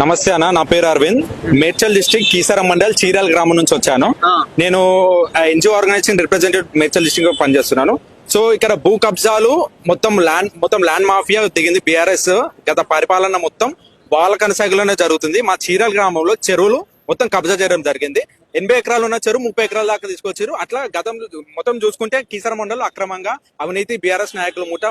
నమస్తే అన్న నా పేరు అరవింద్. మేడ్చల్ డిస్ట్రిక్ట్ కీసర మండల్ చీరాల గ్రామం నుంచి వచ్చాను. నేను ఎన్జిఓ ఆర్గనైజేషన్ రిప్రజెంటేటివ్ మేడ్చల్ డిస్ట్రిక్ట్లో పనిచేస్తున్నాను. సో ఇక్కడ భూ కబ్జాలు మొత్తం ల్యాండ్ మొత్తం ల్యాండ్ మాఫియా దిగింది బీఆర్ఎస్. గత పరిపాలన మొత్తం వాళ్ళ కొనసాగులోనే జరుగుతుంది. మా చీరాల గ్రామంలో చెరువులు మొత్తం కబ్జా చేయడం జరిగింది. ఎనభై ఎకరాలు ఉన్న చెరువు ముప్పై ఎకరాల దాకా తీసుకొచ్చారు. అట్లా గతంలో మొత్తం చూసుకుంటే కీసర మండలం అక్రమంగా అవినీతి బీఆర్ఎస్ నాయకులు ముఠ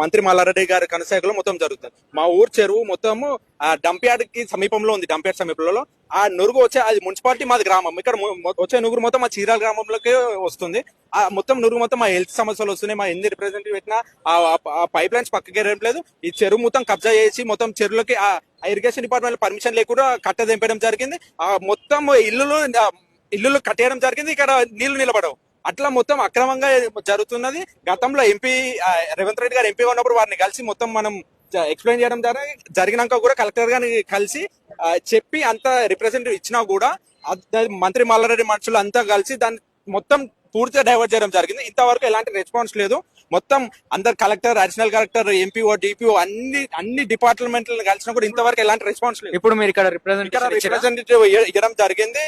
మంత్రి మల్లారెడ్డి గారి కొనసాగలో మొత్తం జరుగుతుంది మా ఊరు చెరువు మొత్తము ఆ డంప్ యార్డ్కి సమీపంలో ఉంది డంప్ యార్డ్ సమీపంలో. ఆ నురుగు వచ్చే అది మున్సిపాలిటీ మాది గ్రామం. ఇక్కడ వచ్చే నురుగు మొత్తం మా చీరాల గ్రామంలోకి వస్తుంది. ఆ మొత్తం నురుగు మొత్తం మా హెల్త్ సమస్యలు వస్తున్నాయి. మా ఎన్ని రిప్రజెంటేటివ్ పెట్టినా ఆ పైప్ లైన్స్ పక్కకి లేదు ఈ చెరువు మొత్తం కబ్జా చేసి మొత్తం చెరువులకి ఆ ఇరిగేషన్ డిపార్ట్మెంట్ పర్మిషన్ లేకుండా కట్ట దింపడం జరిగింది. ఆ మొత్తం ఇల్లులు ఇల్లులు కట్టేయడం జరిగింది. ఇక్కడ నీళ్ళు నిలబడవు. అట్లా మొత్తం అక్రమంగా జరుగుతున్నది. గతంలో ఎంపీ రేవంత్ రెడ్డి గారు ఎంపీగా ఉన్నప్పుడు వారిని కలిసి మొత్తం మనం ఎక్స్ప్లెయిన్ చేయడం ద్వారా జరిగినాక కూడా కలెక్టర్ గారిని కలిసి చెప్పి అంత రిప్రజెంటేటివ్ ఇచ్చినా కూడా మంత్రి మల్లారెడ్డి మనుషులు అంతా కలిసి దాన్ని మొత్తం పూర్తిగా డైవర్ట్ చేయడం జరిగింది. ఇంతవరకు ఎలాంటి రెస్పాన్స్ లేదు. మొత్తం అందరు collector additional collector MPO DPO అన్ని అన్ని డిపార్ట్మెంట్లను కలిసినా కూడా ఇంతవరకు ఎలాంటి రెస్పాన్స్ లేదు. ఇప్పుడు మీరు ఇక్కడ? రిప్రజెంటేటివ్ ఇవ్వడం జరిగింది.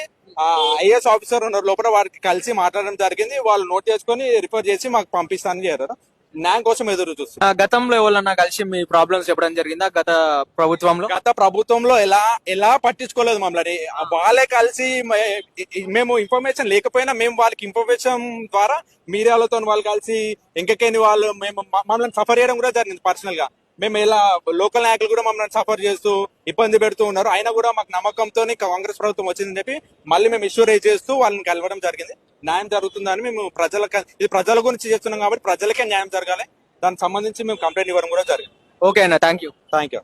ఐఏఎస్ ఆఫీసర్ ఉన్నారు లోపల వారికి కలిసి మాట్లాడడం జరిగింది. వాళ్ళు నోట్ చేసుకొని రిఫర్ చేసి మాకు పంపిస్తానని చెప్పారు. న్యాయం కోసం ఎదురు చూస్తున్నారు. గతంలో ఎవరన్నా కలిసి మీ ప్రాబ్లమ్స్ చెప్పడం జరిగిందా? గత ప్రభుత్వంలో? గత ప్రభుత్వంలో ఎలా ఎలా పట్టించుకోలేదు మమ్మల్ని. వాళ్ళే కలిసి మేము ఇన్ఫర్మేషన్ లేకపోయినా మేము వాళ్ళకి ఇన్ఫర్మేషన్ ద్వారా మీడియాలతో వాళ్ళు కలిసి ఇంకెక్కని వాళ్ళు మేము మమ్మల్ని సఫర్ చేయడం కూడా జరిగింది పర్సనల్గా. మేము ఇలా లోకల్ నాయకులు కూడా మమ్మల్ని సఫర్ చేస్తూ ఇబ్బంది పెడుతూ ఉన్నారు. అయినా కూడా మాకు నమ్మకంతో కాంగ్రెస్ ప్రభుత్వం వచ్చిందని చెప్పి మళ్ళీ మేము ఇష్యూ రేజ్ చేస్తూ వాళ్ళని కలవడం జరిగింది. న్యాయం జరుగుతుందని మేము ప్రజలకు ఇది ప్రజల గురించి చేస్తున్నాం కాబట్టి ప్రజలకే న్యాయం జరగాలి. దానికి సంబంధించి మేము కంప్లైంట్ ఇవ్వడం కూడా జరిగింది. ఓకే అన్న థ్యాంక్ యూ థ్యాంక్ యూ